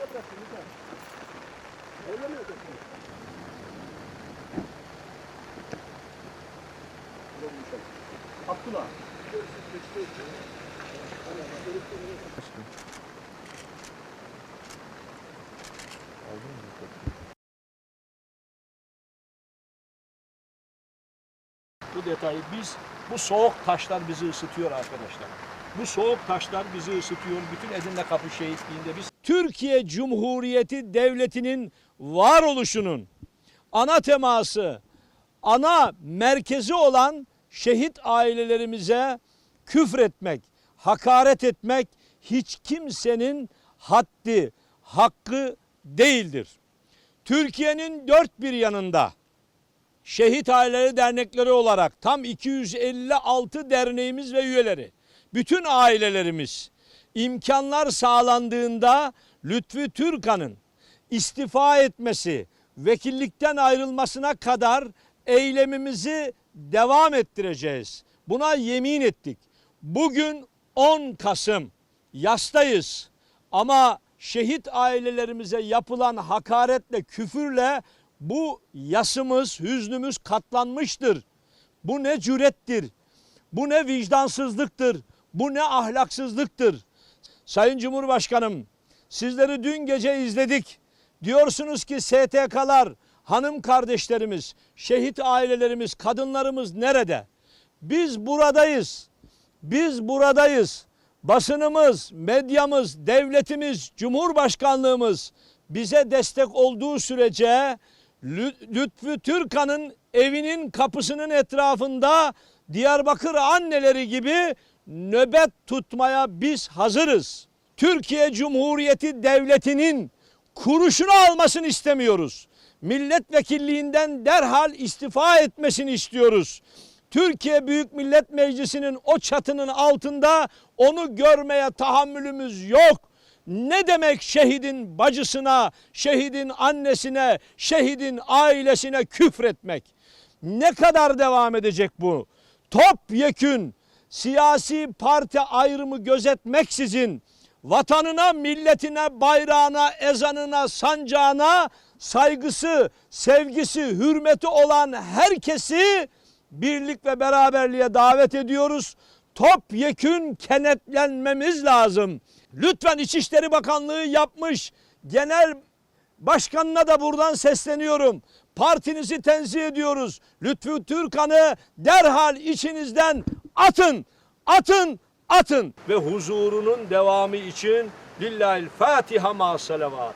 yapacaksın lütfen. Öyle mi yapacaksın? Bu detayı biz, bu soğuk taşlar bizi ısıtıyor arkadaşlar. Bu soğuk taşlar bizi ısıtıyor. Bütün Edirne Kapı şehitliğinde biz Türkiye Cumhuriyeti Devleti'nin varoluşunun ana teması, ana merkezi olan şehit ailelerimize küfretmek, hakaret etmek hiç kimsenin haddi, hakkı değildir. Türkiye'nin dört bir yanında Şehit Aileleri Dernekleri olarak tam 256 derneğimiz ve üyeleri, bütün ailelerimiz imkanlar sağlandığında Lütfü Türkan'ın istifa etmesi, vekillikten ayrılmasına kadar eylemimizi devam ettireceğiz. Buna yemin ettik. Bugün 10 Kasım yastayız ama şehit ailelerimize yapılan hakaretle, küfürle bu yasımız, hüznümüz katlanmıştır. Bu ne cürettir, bu ne vicdansızlıktır, bu ne ahlaksızlıktır. Sayın Cumhurbaşkanım, sizleri dün gece izledik. Diyorsunuz ki STK'lar, hanım kardeşlerimiz, şehit ailelerimiz, kadınlarımız nerede? Biz buradayız. Biz buradayız. Basınımız, medyamız, devletimiz, cumhurbaşkanlığımız bize destek olduğu sürece Lü- Lütfü Türkan'ın evinin kapısının etrafında Diyarbakır anneleri gibi nöbet tutmaya biz hazırız. Türkiye Cumhuriyeti Devleti'nin kuruşunu almasını istemiyoruz. Milletvekilliğinden derhal istifa etmesini istiyoruz. Türkiye Büyük Millet Meclisi'nin o çatının altında onu görmeye tahammülümüz yok. Ne demek şehidin bacısına, şehidin annesine, şehidin ailesine küfretmek? Ne kadar devam edecek bu? Topyekün siyasi parti ayrımı gözetmeksizin vatanına, milletine, bayrağına, ezanına, sancağına saygısı, sevgisi, hürmeti olan herkesi birlik ve beraberliğe davet ediyoruz. Topyekün kenetlenmemiz lazım. Lütfen İçişleri Bakanlığı yapmış. Genel Başkanına da buradan sesleniyorum. Partinizi tenzih ediyoruz. Lütfü Türkan'ı derhal içinizden atın, atın, atın. Ve huzurunun devamı için Lillahil Fatiha ma salavat.